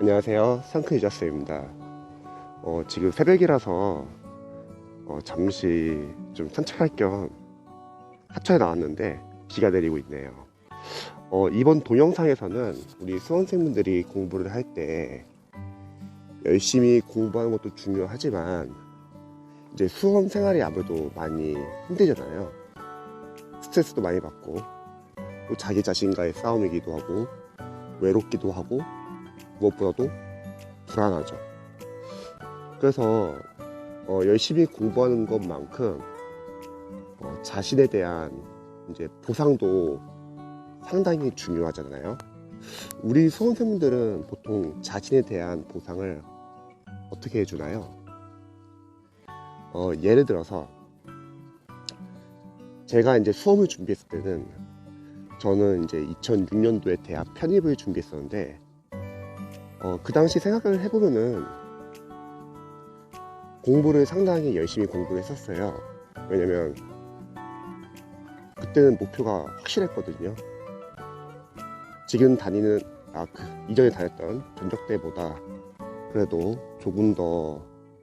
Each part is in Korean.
안녕하세요. 상크 유자스입니다. 어, 지금 새벽이라서 어, 잠시 좀 산책할 겸 하천에 나왔는데 비가 내리고 있네요. 어, 이번 동영상에서는 우리 수험생분들이 공부를 할 때 열심히 공부하는 것도 중요하지만 이제 수험 생활이 아무래도 많이 힘들잖아요. 스트레스도 많이 받고 또 자기 자신과의 싸움이기도 하고 외롭기도 하고 무엇보다도 불안하죠. 그래서 어, 열심히 공부하는 것만큼 어, 자신에 대한 이제 보상도 상당히 중요하잖아요. 우리 수험생분들은 보통 자신에 대한 보상을 어떻게 해주나요? 어, 예를 들어서 제가 이제 수험을 준비했을 때는 저는 이제 2006년도에 대학 편입을 준비했었는데 어, 그 당시 생각을 해보면은 공부를 상당히 열심히 공부를 했었어요. 왜냐면 그때는 목표가 확실했거든요. 지금 다니는 아, 그 이전에 다녔던 전적 때보다 그래도 조금 더,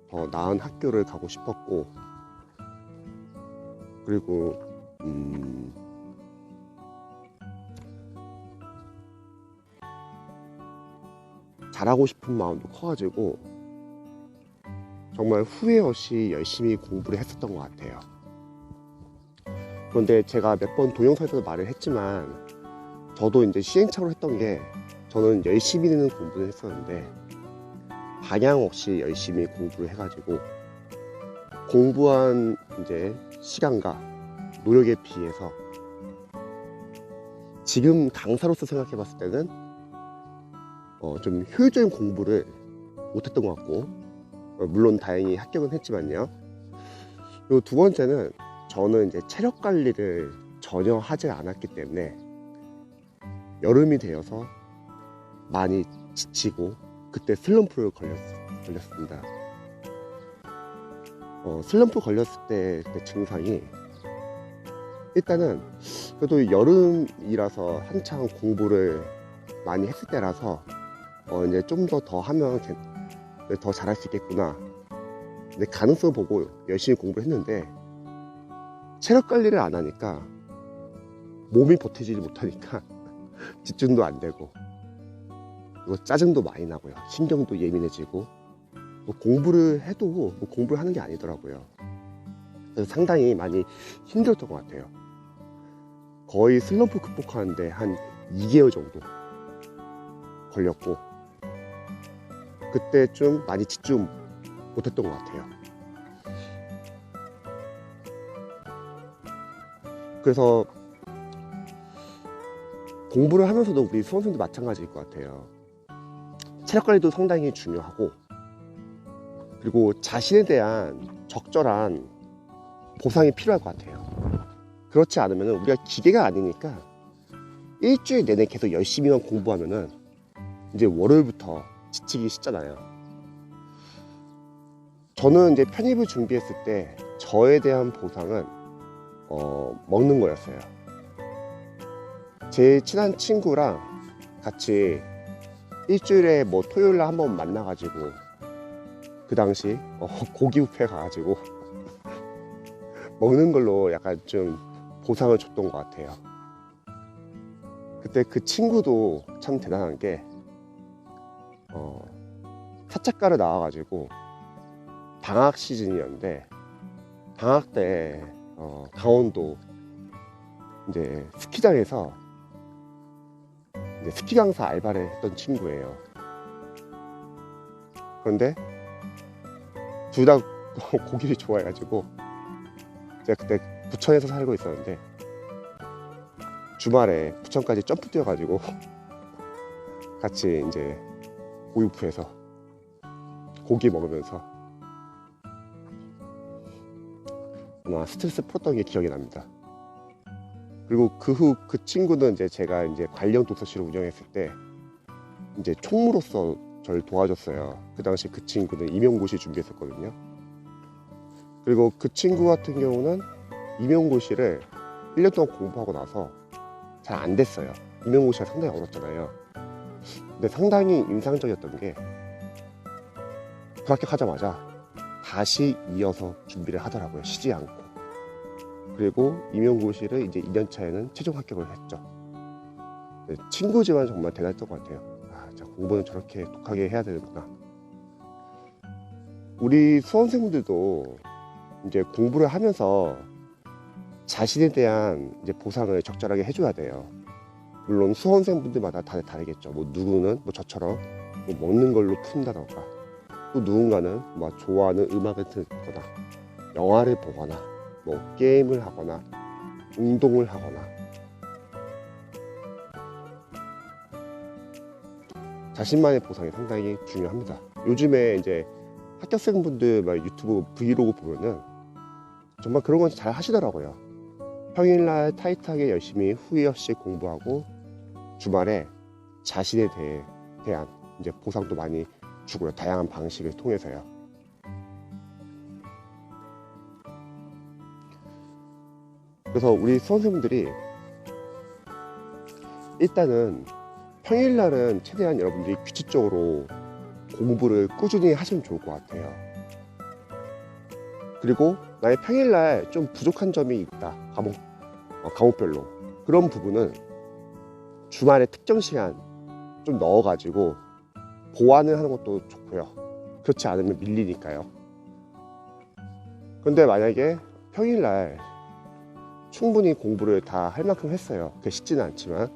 더 나은 학교를 가고 싶었고 그리고 음, 잘하고 싶은 마음도 커가지고 정말 후회 없이 열심히 공부를 했었던 것 같아요. 그런데 제가 몇 번 동영상에서도 말을 했지만 저도 이제 시행착오를 했던 게 저는 열심히는 공부를 했었는데 방향 없이 열심히 공부를 해가지고 공부한 이제 시간과 노력에 비해서 지금 강사로서 생각해 봤을 때는 어, 좀 효율적인 공부를 못했던 것 같고 어, 물론 다행히 합격은 했지만요. 그리고 두 번째는 저는 이제 체력 관리를 전혀 하지 않았기 때문에 여름이 되어서 많이 지치고 그때 슬럼프를 걸렸, 걸렸습니다. 어, 슬럼프 걸렸을 때 그 증상이 일단은 그래도 여름이라서 한창 공부를 많이 했을 때라서 어, 이제 좀 더 더 하면 괜- 더 잘할 수 있겠구나. 근데 가능성 보고 열심히 공부를 했는데 체력 관리를 안 하니까 몸이 버티지 못하니까 집중도 안 되고 그리고 짜증도 많이 나고요. 신경도 예민해지고 뭐 공부를 해도 뭐 공부를 하는 게 아니더라고요. 그래서 상당히 많이 힘들었던 것 같아요. 거의 슬럼프 극복하는데 한 2개월 정도 걸렸고 그때 좀 많이 집중 못했던 것 같아요. 그래서 공부를 하면서도 우리 수험생도 마찬가지일 것 같아요. 체력 관리도 상당히 중요하고 그리고 자신에 대한 적절한 보상이 필요할 것 같아요. 그렇지 않으면 우리가 기계가 아니니까 일주일 내내 계속 열심히만 공부하면은 이제 월요일부터 지치기 쉽잖아요. 저는 이제 편입을 준비했을 때 저에 대한 보상은 어, 먹는 거였어요. 제 친한 친구랑 같이 일주일에 뭐 토요일 날 한 번 만나가지고 그 당시 어, 고기 뷔페 가가지고 먹는 걸로 약간 좀 보상을 줬던 것 같아요. 그때 그 친구도 참 대단한 게 어, 사채가를 나와가지고 방학 시즌이었는데 방학 때 어, 강원도 이제 스키장에서 이제 스키 강사 알바를 했던 친구예요. 그런데 둘 다 고기를 좋아해가지고 제가 그때 부천에서 살고 있었는데 주말에 부천까지 점프 뛰어가지고 같이 이제 고유프에서 고기 먹으면서 아마 스트레스 풀었던 게 기억이 납니다. 그리고 그 후그 친구는 이제 제가 이제 관련 도서실을 운영했을 때 이제 총무로서 저를 도와줬어요. 그 당시 그 친구는 임용고시 준비했었거든요. 그리고 그 친구 같은 경우는 임용고시를 1년 동안 공부하고 나서 잘 안 됐어요. 임용고시가 상당히 어렵잖아요. 근데 상당히 인상적이었던 게 불합격하자마자 다시 이어서 준비를 하더라고요. 쉬지 않고. 그리고 임용고시를 이제 2년 차에는 최종 합격을 했죠. 네, 친구지만 정말 대단했던 것 같아요. 아, 공부는 저렇게 독하게 해야 되는구나. 우리 수험생들도 이제 공부를 하면서 자신에 대한 이제 보상을 적절하게 해줘야 돼요. 물론 수험생분들마다 다 다르겠죠. 뭐 누구는 뭐 저처럼 뭐 먹는 걸로 푼다던가 또 누군가는 뭐 좋아하는 음악을 듣거나 영화를 보거나 뭐 게임을 하거나 운동을 하거나 자신만의 보상이 상당히 중요합니다. 요즘에 이제 합격생분들 막 유튜브 브이로그 보면은 정말 그런 건 잘 하시더라고요. 평일날 타이트하게 열심히 후회 없이 공부하고 주말에 자신에 대해 대한 이제 보상도 많이 주고요. 다양한 방식을 통해서요. 그래서 우리 수험생분들이 일단은 평일날은 최대한 여러분들이 규칙적으로 공부를 꾸준히 하시면 좋을 것 같아요. 그리고 나의 평일날 좀 부족한 점이 있다. 과목, 어, 과목별로. 그런 부분은 주말에 특정 시간 좀 넣어가지고 보완을 하는 것도 좋고요. 그렇지 않으면 밀리니까요. 근데 만약에 평일날 충분히 공부를 다 할 만큼 했어요. 그게 쉽지는 않지만.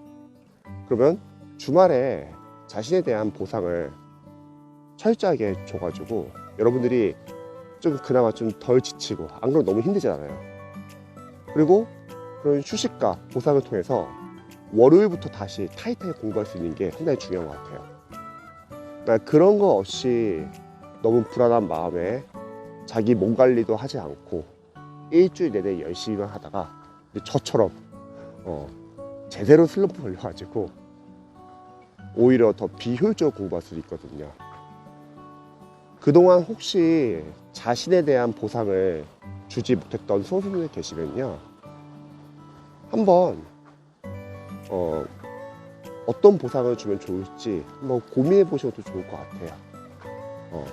그러면 주말에 자신에 대한 보상을 철저하게 줘가지고 여러분들이 좀 그나마 좀 덜 지치고 안 그러면 너무 힘들잖아요. 그리고 그런 휴식과 보상을 통해서 월요일부터 다시 타이트하게 공부할 수 있는 게 상당히 중요한 것 같아요. 그러니까 그런 거 없이 너무 불안한 마음에 자기 몸 관리도 하지 않고 일주일 내내 열심히만 하다가 저처럼 어, 제대로 슬럼프 걸려가지고 오히려 더 비효율적으로 공부할 수도 있거든요. 그동안 혹시 자신에 대한 보상을 주지 못했던 수험생들 계시면요. 한번 어, 어떤 보상을 주면 좋을지 한번 고민해 보셔도 좋을 것 같아요. 어.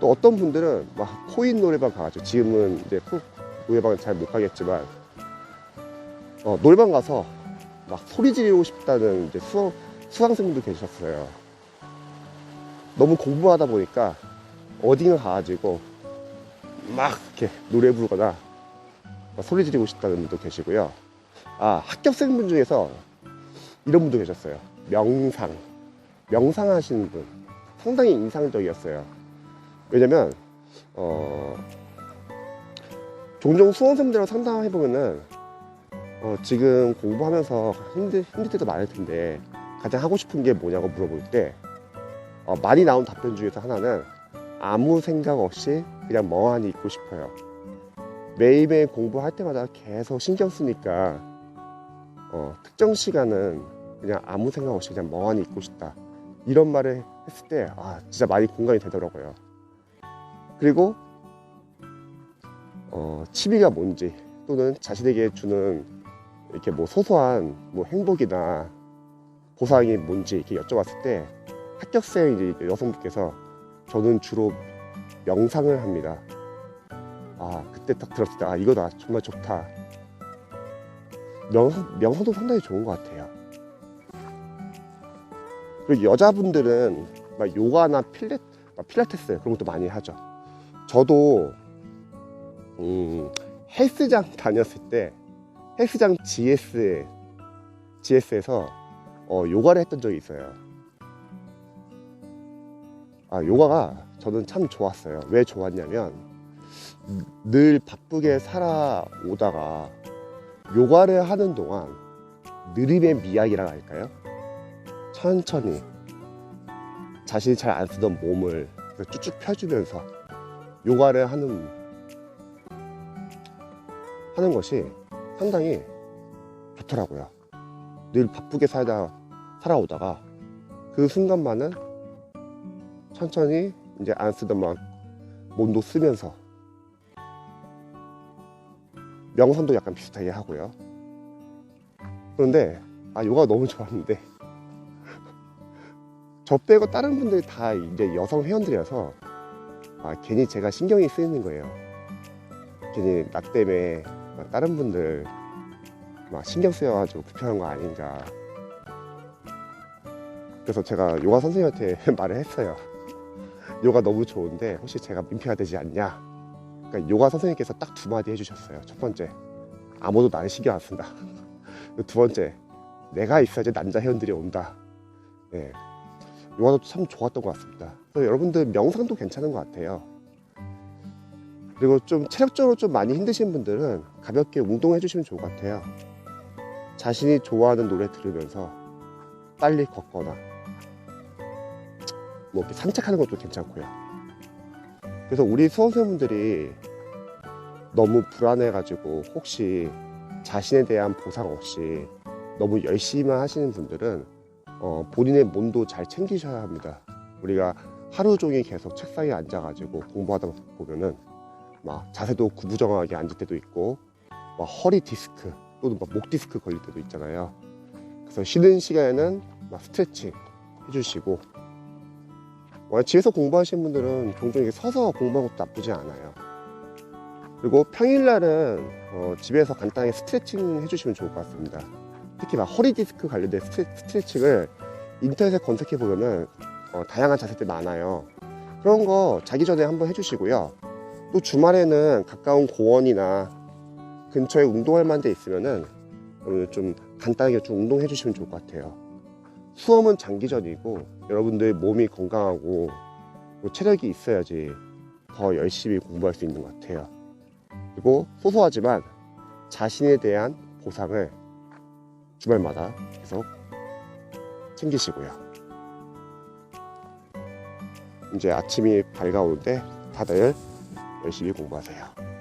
또 어떤 분들은 막 코인 노래방 가가지고 지금은 이제 코, 노래방은 잘 못 가겠지만 어, 노래방 가서 막 소리 지르고 싶다는 이제 수험, 수강생분도 계셨어요. 너무 공부하다 보니까 어딘가 가가지고 막 이렇게 노래 부르거나 소리 지르고 싶다는 분도 계시고요. 아, 합격생분 중에서 이런 분도 계셨어요. 명상. 명상 하시는 분. 상당히 인상적이었어요. 왜냐면, 어, 종종 수험생들하고 상담해보면은, 어, 지금 공부하면서 힘들, 힘들 때도 많을 텐데, 가장 하고 싶은 게 뭐냐고 물어볼 때, 어, 많이 나온 답변 중에서 하나는 아무 생각 없이 그냥 멍하니 있고 싶어요. 매일매일 공부할 때마다 계속 신경 쓰니까 어, 특정 시간은 그냥 아무 생각 없이 그냥 멍하니 있고 싶다. 이런 말을 했을 때, 아, 진짜 많이 공감이 되더라고요. 그리고, 어, 취미가 뭔지, 또는 자신에게 주는 이렇게 뭐 소소한 뭐 행복이나 보상이 뭔지 이렇게 여쭤봤을 때, 합격생 이제 여성분께서 저는 주로 명상을 합니다. 아, 그때 딱 들었을 때, 아, 이거다. 정말 좋다. 명상, 명상도 상당히 좋은 것 같아요. 그리고 여자분들은 막 요가나 필레, 필라테스 그런 것도 많이 하죠. 저도 음, 헬스장 다녔을 때 헬스장 GS GS에서 어, 요가를 했던 적이 있어요. 아 요가가 저는 참 좋았어요. 왜 좋았냐면 늘 바쁘게 살아오다가 요가를 하는 동안 느림의 미학이라 할까요? 천천히 자신이 잘 안 쓰던 몸을 쭉쭉 펴주면서 요가를 하는 하는 것이 상당히 좋더라고요. 늘 바쁘게 살다 살아오다가 그 순간만은 천천히 이제 안 쓰던 막 몸도 쓰면서 명상도 약간 비슷하게 하고요. 그런데 아 요가 너무 좋았는데 저 빼고 다른 분들이 다 이제 여성 회원들이라서 아, 괜히 제가 신경이 쓰이는 거예요. 괜히 나 때문에 막 다른 분들 막 신경 쓰여가지고 불편한 거 아닌가. 그래서 제가 요가 선생님한테 말을 했어요. 요가 너무 좋은데 혹시 제가 민폐가 되지 않냐? 그러니까 요가 선생님께서 딱 두 마디 해주셨어요. 첫 번째, 아무도 나를 신경 안 쓴다. 두 번째, 내가 있어야지 남자 회원들이 온다. 예. 요가도 참 좋았던 것 같습니다. 여러분들 명상도 괜찮은 것 같아요. 그리고 좀 체력적으로 좀 많이 힘드신 분들은 가볍게 운동해 주시면 좋을 것 같아요. 자신이 좋아하는 노래 들으면서 빨리 걷거나 뭐 이렇게 산책하는 것도 괜찮고요. 그래서 우리 수험생분들이 너무 불안해가지고 혹시 자신에 대한 보상 없이 너무 열심히만 하시는 분들은 어, 본인의 몸도 잘 챙기셔야 합니다. 우리가 하루 종일 계속 책상에 앉아가지고 공부하다 보면은 막 자세도 구부정하게 앉을 때도 있고 막 허리 디스크 또는 막 목 디스크 걸릴 때도 있잖아요. 그래서 쉬는 시간에는 막 스트레칭 해주시고 어, 집에서 공부하시는 분들은 종종 이렇게 서서 공부하는 것도 나쁘지 않아요. 그리고 평일날은 어, 집에서 간단하게 스트레칭 해주시면 좋을 것 같습니다. 특히 막 허리 디스크 관련된 스트레, 스트레칭을 인터넷에 검색해 보면은 어, 다양한 자세들 많아요. 그런 거 자기 전에 한번 해주시고요. 또 주말에는 가까운 공원이나 근처에 운동할 만한 데 있으면은 어, 좀 간단하게 좀 운동해 주시면 좋을 것 같아요. 수험은 장기전이고 여러분들 몸이 건강하고 또 체력이 있어야지 더 열심히 공부할 수 있는 것 같아요. 그리고 소소하지만 자신에 대한 보상을 주말마다 계속 챙기시고요. 이제 아침이 밝아오는데 다들 열심히 공부하세요.